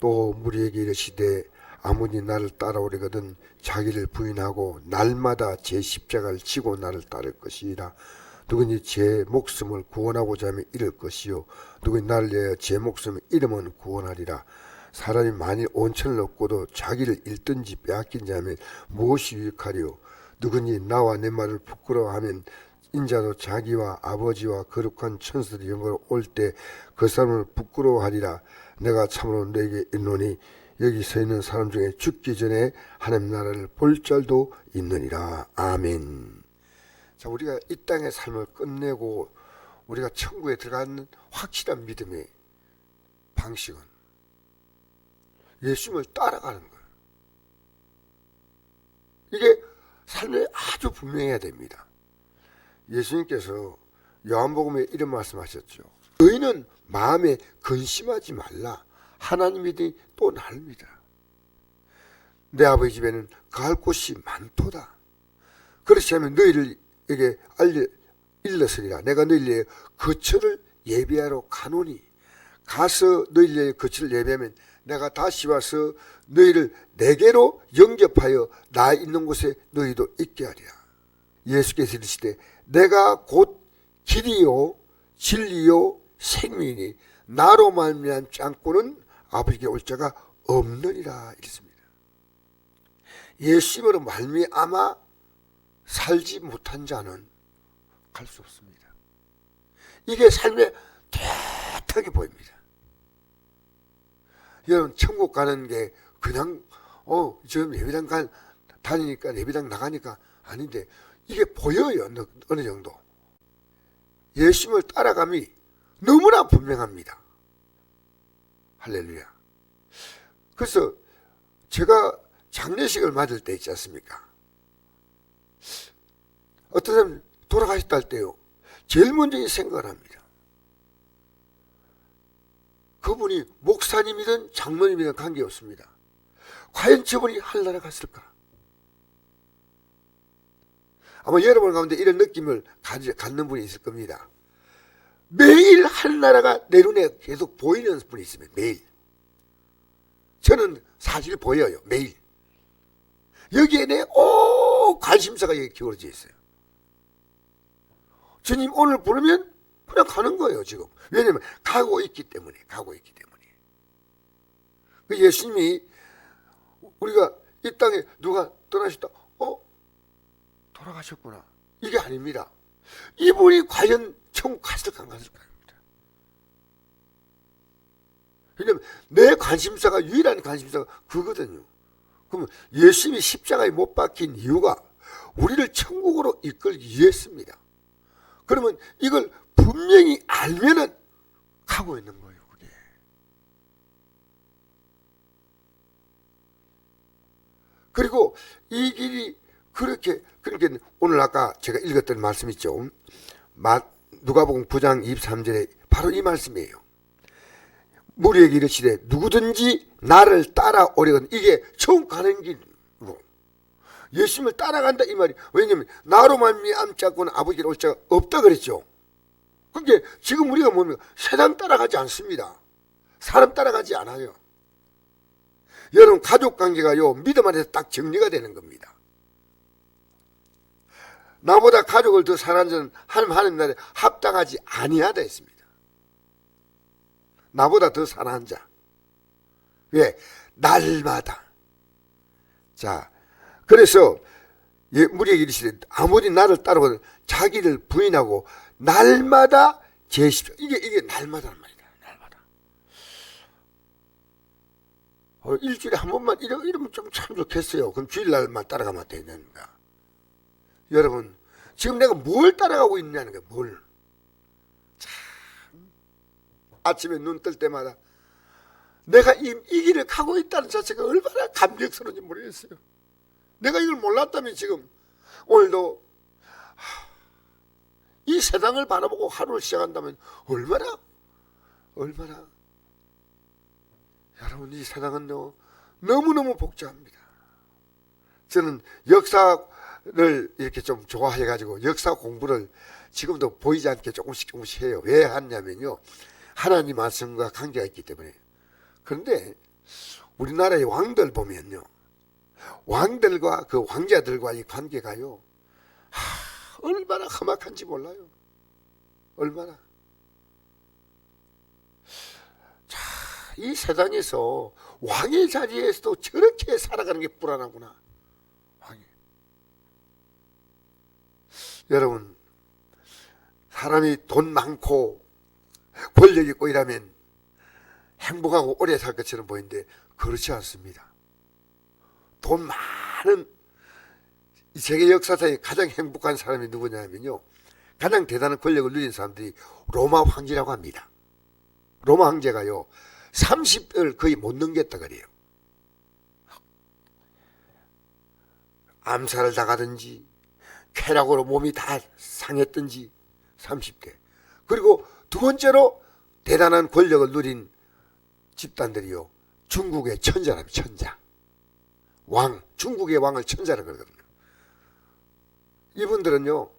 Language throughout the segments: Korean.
또 무리에게 이르시되 아무니 나를 따라오려거든 자기를 부인하고 날마다 제 십자가를 지고 나를 따를 것이라. 누구니 제 목숨을 구원하고자 하면 잃을 것이요. 누구니 나를 위하여 제 목숨을 잃으면 구원하리라. 사람이 만일 온천을 얻고도 자기를 잃든지 빼앗긴 자면 무엇이 유익하리요? 누구니 나와 내 말을 부끄러워하면 인자도 자기와 아버지와 거룩한 천사들이 영광을 올 때 그 사람을 부끄러워하리라. 내가 참으로 너에게 이르노니 여기 서 있는 사람 중에 죽기 전에 하나님 나라를 볼 줄도 있느니라. 아멘. 자 우리가 이 땅의 삶을 끝내고 우리가 천국에 들어가는 확실한 믿음의 방식은 예수님을 따라가는 거예요. 이게 삶에 아주 분명해야 됩니다 예수님께서 요한복음에 이런 말씀하셨죠. 너희는 마음에 근심하지 말라. 하나님이 또 믿어라. 내 아버지 집에는 갈 곳이 많도다. 그렇지 않으면 너희를에게 알려 일러서리라. 내가 너희를 거처를 예비하러 가노니 가서 너희를 거처를 예비하면 내가 다시 와서 너희를 내게로 영접하여 나 있는 곳에 너희도 있게 하리라. 예수께서 이르시되 내가 곧 길이요 진리요 생명이니 나로 말미암지 않고는 아버지께 올 자가 없느니라 이랬습니다. 예수님으로 말미암아 살지 못한 자는 갈 수 없습니다. 이게 삶에 뚜렷하게 보입니다. 여러분 천국 가는 게 그냥 어 지금 예배당 간 다니니까 예배당 나가니까 아닌데 이게 보여요 어느, 정도. 예수님을 따라감이 너무나 분명합니다. 할렐루야. 그래서 제가 장례식을 맞을 때 있지 않습니까? 어떤 사람 돌아가셨다 할 때요 제일 먼저 이 생각을 합니다. 그분이 목사님이든 장로님이든 관계없습니다. 과연 저분이 하늘나라 갔을까 아마 여러분 가운데 이런 느낌을 가지, 갖는 분이 있을 겁니다. 매일 하늘나라가 내 눈에 계속 보이는 분이 있으면 매일. 저는 사실 보여요. 매일. 여기에 내 오 관심사가 여기 기울어져 있어요. 주님 오늘 부르면 그냥 가는 거예요 지금. 왜냐면 가고 있기 때문에 가고 있기 때문에. 그 예수님이 우리가 이 땅에 누가 떠나셨다. 어? 돌아가셨구나. 이게 아닙니다. 이분이 과연 천국 갔을까 안 갔을까. 왜냐면 내 관심사가 유일한 관심사가 그거든요. 그러면 예수님이 십자가에 못 박힌 이유가 우리를 천국으로 이끌기 위해서입니다. 그러면 이걸 분명히 알면은 가고 있는 거예요, 그게. 그리고 이 길이 그렇게 그렇게 오늘 아까 제가 읽었던 말씀 있죠. 마, 누가복음 9장 23절에 바로 이 말씀이에요. 무리에게 이르시되 누구든지 나를 따라오려거든 이게 처음 가는 길로 예수님을 따라간다 이 말이 왜냐면 나로 말미암지 않고는 아버지를 올 자가 없다 그랬죠. 그게 지금 우리가 뭡니까 세상 따라가지 않습니다. 사람 따라가지 않아요. 여러분 가족 관계가요 믿음 안에서 딱 정리가 되는 겁니다. 나보다 가족을 더 사랑하는 자는 하나님 하는 날에 합당하지 아니하다 했습니다. 나보다 더 사랑한 자. 왜? 날마다. 자, 그래서 예, 무리에게 이르시되 아무리 나를 따르거든 자기를 부인하고 날마다 제십시오. 이게 이게 날마다란 말이다. 날마다. 어, 일주일에 한 번만 이러, 이러면 좀 참 좋겠어요. 그럼 주일날만 따라가면 되는가? 여러분, 지금 내가 뭘 따라가고 있냐는 거야, 뭘. 참, 아침에 눈 뜰 때마다 내가 이, 이 길을 가고 있다는 자체가 얼마나 감격스러운지 모르겠어요. 내가 이걸 몰랐다면 지금 오늘도 하, 이 세상을 바라보고 하루를 시작한다면 얼마나, 얼마나, 여러분, 이 세상은요, 너무너무 복잡합니다. 저는 역사 를 이렇게 좀 좋아해가지고 역사 공부를 지금도 보이지 않게 조금씩 조금씩 해요. 왜 하냐면요. 하나님 말씀과 관계가 있기 때문에. 그런데 우리나라의 왕들 보면요. 왕들과 그 왕자들과의 관계가요. 하, 얼마나 험악한지 몰라요. 얼마나. 자, 이 세상에서 왕의 자리에서도 저렇게 살아가는 게 불안하구나. 왕이. 여러분, 사람이 돈 많고 권력 있고 이라면 행복하고 오래 살 것처럼 보이는데 그렇지 않습니다. 돈 많은 이 세계 역사상에 가장 행복한 사람이 누구냐면요. 가장 대단한 권력을 누린 사람들이 로마 황제라고 합니다. 로마 황제가요. 30을 거의 못 넘겼다 그래요. 암살을 당하든지 쾌락으로 몸이 다 상했든지 30대. 그리고 두 번째로 대단한 권력을 누린 집단들이요. 중국의 천자랍니다. 천자. 왕, 중국의 왕을 천자라 그러거든요. 이분들은요.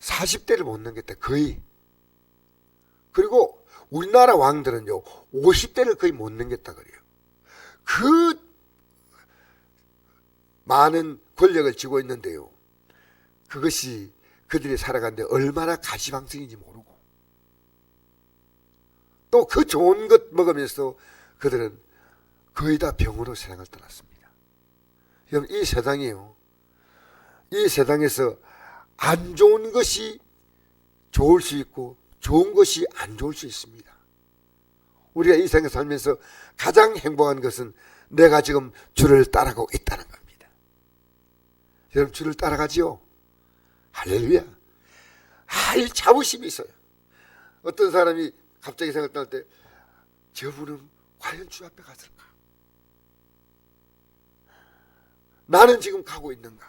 40대를 못 넘겼다. 거의. 그리고 우리나라 왕들은요. 50대를 거의 못 넘겼다 그래요. 그 많은 권력을 쥐고 있는데요. 그것이 그들이 살아가는데 얼마나 가시방석인지 모르고 또 그 좋은 것 먹으면서 그들은 거의 다 병으로 세상을 떠났습니다. 여러분 이 세상이요. 이 세상에서 안 좋은 것이 좋을 수 있고 좋은 것이 안 좋을 수 있습니다. 우리가 이 세상에 살면서 가장 행복한 것은 내가 지금 주를 따라가고 있다는 겁니다. 여러분 주를 따라가지요. 할렐루야. 할 자부심이 있어요. 어떤 사람이 갑자기 생각날 때 저분은 과연 주 앞에 갔을까? 나는 지금 가고 있는가?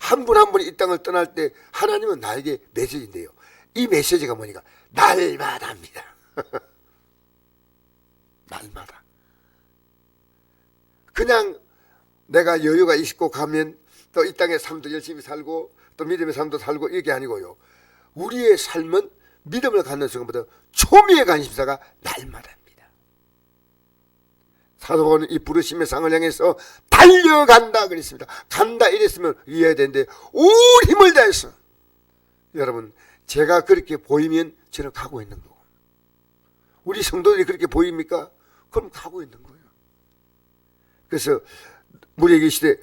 한 분 한 분이 이 땅을 떠날 때 하나님은 나에게 메시지인데요. 이 메시지가 뭐니까 날마다입니다. 날마다. 그냥 내가 여유가 있고 가면 또 이 땅의 삶도 열심히 살고 또 믿음의 삶도 살고 이게 아니고요. 우리의 삶은 믿음을 갖는 순간부터 초미의 관심사가 날마다입니다. 사도 바울은 이 부르심의 상을 향해서 달려간다 그랬습니다. 간다 이랬으면 이해해야 되는데 온 힘을 다해서 여러분 제가 그렇게 보이면 저는 가고 있는 거고 우리 성도들이 그렇게 보입니까? 그럼 가고 있는 거예요. 그래서 무리에게 시대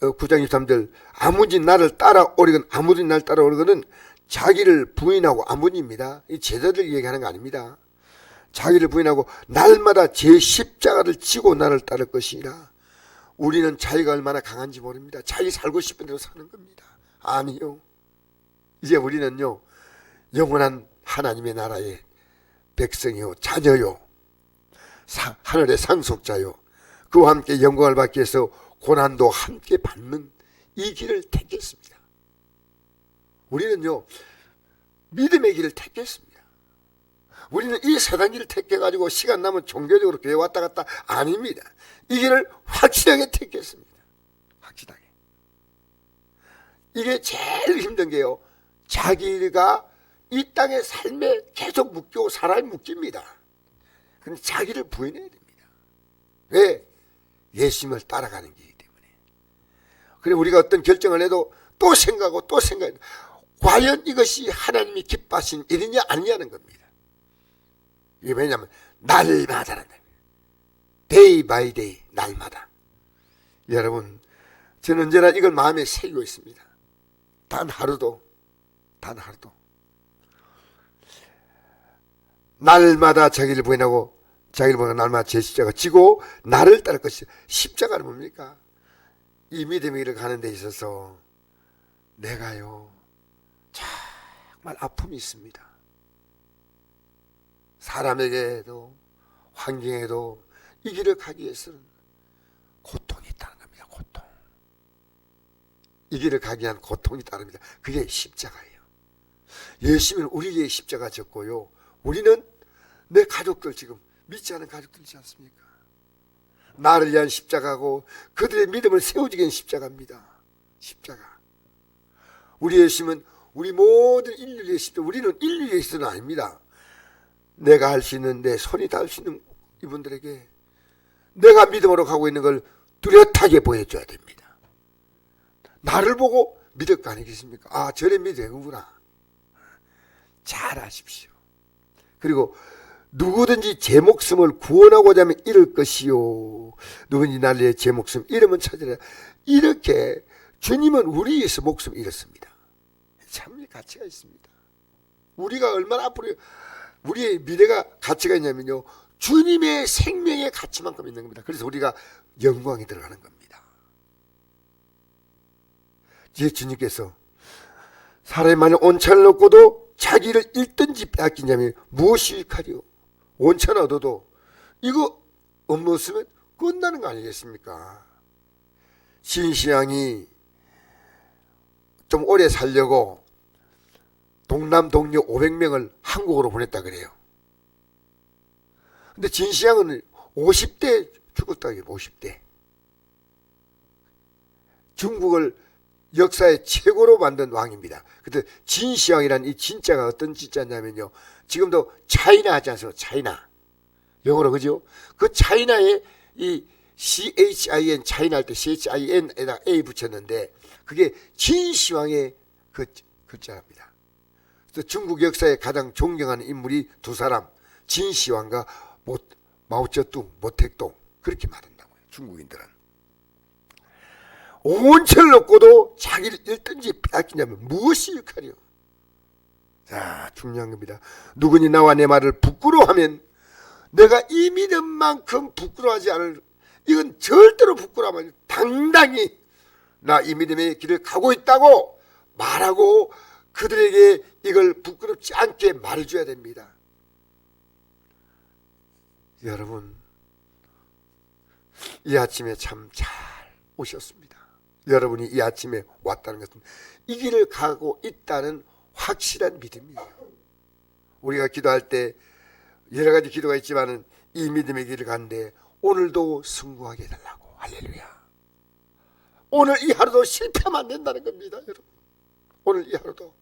9장 23절 아무지 나를 따라오리건 아무리 날 따라오리거는 자기를 부인하고 아무니입니다. 이 제자들 얘기하는 거 아닙니다. 자기를 부인하고 날마다 제 십자가를 지고 나를 따를 것이라. 우리는 자기가 얼마나 강한지 모릅니다. 자기 살고 싶은 대로 사는 겁니다. 아니요. 이제 우리는요. 영원한 하나님의 나라의 백성이요. 자녀요. 사, 하늘의 상속자요. 그와 함께 영광을 받기 위해서 고난도 함께 받는 이 길을 택했습니다. 우리는요, 믿음의 길을 택했습니다. 우리는 이 세상 길을 택해가지고 시간 나면 종교적으로 교회 왔다 갔다 아닙니다. 이 길을 확실하게 택했습니다. 확실하게. 이게 제일 힘든 게요. 자기가 이 땅의 삶에 계속 묶이고 사람이 묶입니다. 근데 자기를 부인해야 됩니다. 왜? 예수님을 따라가는 때문에. 그래 우리가 어떤 결정을 해도 또 생각하고 또 생각해. 과연 이것이 하나님이 기뻐하신 일이냐 아니냐는 겁니다. 이게 왜냐하면 날마다라는 겁니다. 데이 바이 데이 날마다. 여러분 저는 언제나 이걸 마음에 새기고 있습니다. 단 하루도 단 하루도 날마다 자기를 부인하고 자기를 보는 날마다 제 십자가 지고 나를 따를 것이 십자가는 뭡니까? 이 믿음의 길을 가는 데 있어서 내가요 정말 아픔이 있습니다. 사람에게도 환경에도 이 길을 가기 위해서는 고통이 있다는 겁니다. 고통. 이 길을 가기 위한 고통이 따릅니다. 그게 십자가예요. 예수님은 우리에게 십자가 졌고요. 우리는 내 가족들 지금 믿지 않은 가족들이지 않습니까? 나를 위한 십자가고 그들의 믿음을 세우기 위한 십자가입니다. 십자가. 우리 예수님은 우리 모든 인류의 십자가. 우리는 인류의 십자가 아닙니다. 내가 할 수 있는 내 손이 닿을 수 있는 이분들에게 내가 믿음으로 가고 있는 걸 뚜렷하게 보여줘야 됩니다. 나를 보고 믿을 거 아니겠습니까? 아, 저래 믿으구나. 잘 아십시오. 그리고 누구든지 제 목숨을 구원하고자 하면 잃을 것이요. 누구든지 위해 제 목숨 잃으면 찾으라. 이렇게 주님은 우리 위해서 목숨 잃었습니다. 참 가치가 있습니다. 우리가 얼마나 앞으로 우리의 미래가 가치가 있냐면요. 주님의 생명의 가치만큼 있는 겁니다. 그래서 우리가 영광이 들어가는 겁니다. 이제 주님께서 사람이 만약 온천을 얻고도 자기를 잃든지 빼앗기냐면 무엇이 일하리요? 온천 얻어도 이거 없으면 끝나는 거 아니겠습니까? 신시양이 좀 오래 살려고 동남 동료 500명을 한국으로 보냈다 그래요. 근데 진시양은 50대 죽었다 그래요. 50대. 중국을 역사의 최고로 만든 왕입니다. 근데 진시황이라는 이 진짜가 어떤 진짜냐면요. 지금도 차이나 하지 않습니까? 차이나. 영어로 그죠? 그 차이나에 이 CHIN 차이나 할 때 CHIN에다 A 붙였는데 그게 진시황의 그 글자랍니다. 그래서 중국 역사에 가장 존경하는 인물이 두 사람 진시황과 모, 마오쩌둥, 모택동 그렇게 말한다고요. 중국인들은. 온천을 얻고도 자기를 잃든지 빼앗기냐면 무엇이 일하리요? 자, 중요한 겁니다. 누구니 나와 내 말을 부끄러워하면 내가 이 믿음만큼 부끄러워하지 않을 이건 절대로 부끄러워하면 당당히 나 이 믿음의 길을 가고 있다고 말하고 그들에게 이걸 부끄럽지 않게 말해줘야 됩니다. 여러분, 이 아침에 참 잘 오셨습니다. 여러분이 이 아침에 왔다는 것은 이 길을 가고 있다는 확실한 믿음이에요. 우리가 기도할 때 여러 가지 기도가 있지만은 이 믿음의 길을 가는데 오늘도 승부하게 해달라고 할렐루야. 오늘 이 하루도 실패하면 안 된다는 겁니다, 여러분. 오늘 이 하루도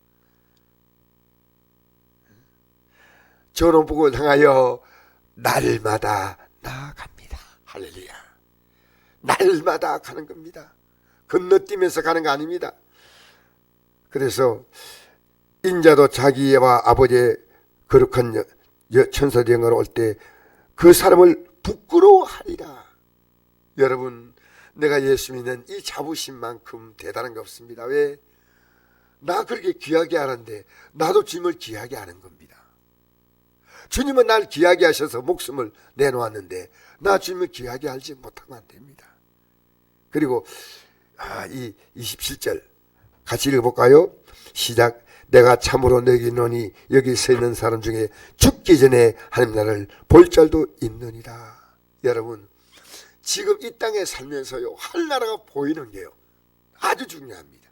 전원복을 향하여 날마다 나아갑니다. 할렐루야. 날마다 가는 겁니다. 건너뛰면서 가는 거 아닙니다. 그래서 인자도 자기와 아버지의 거룩한 여- 여- 천사들 영화로 올때 그 사람을 부끄러워하리라. 여러분, 내가 예수 믿는 이 자부심만큼 대단한 게 없습니다. 왜? 나 그렇게 귀하게 하는데 나도 주님을 귀하게 하는 겁니다. 주님은 날 귀하게 하셔서 목숨을 내놓았는데 나 주님을 귀하게 알지 못하면 안 됩니다. 그리고 아, 이 27절 같이 읽어볼까요? 시작. 내가 참으로 너에게 이노니 여기 서 있는 사람 중에 죽기 전에 하나님 나라를 볼 자도 있느니라. 여러분, 지금 이 땅에 살면서요, 하늘나라가 보이는 게요, 아주 중요합니다.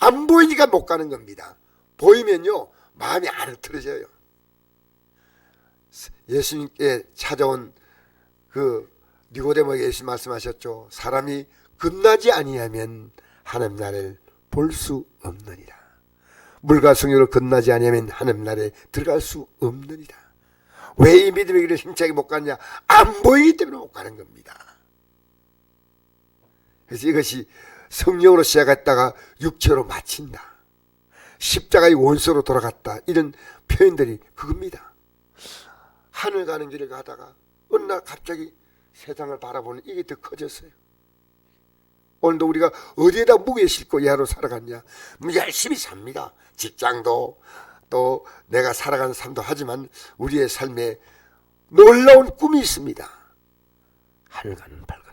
안 보이니까 못 가는 겁니다. 보이면요, 마음이 아르트러져요. 예수님께 찾아온 그 니고데모에게 예수 말씀하셨죠. 사람이 끝나지 아니하면 하나님 나라를 볼 수 없느니라. 물과 성령을 건너지 아니하면 하나님 나라에 들어갈 수 없느니라. 왜 이 믿음의 길을 힘차게 못 가느냐? 안 보이기 때문에 못 가는 겁니다. 그래서 이것이 성령으로 시작했다가 육체로 마친다. 십자가의 원소로 돌아갔다. 이런 표현들이 그겁니다. 하늘 가는 길을 가다가 어느 날 갑자기 세상을 바라보는 이게 더 커졌어요. 오늘도 우리가 어디에다 무게 싣고 이 하루 살아갔냐? 뭐 열심히 삽니다. 직장도 또 내가 살아가는 삶도 하지만 우리의 삶에 놀라운 꿈이 있습니다. 하늘 가는 발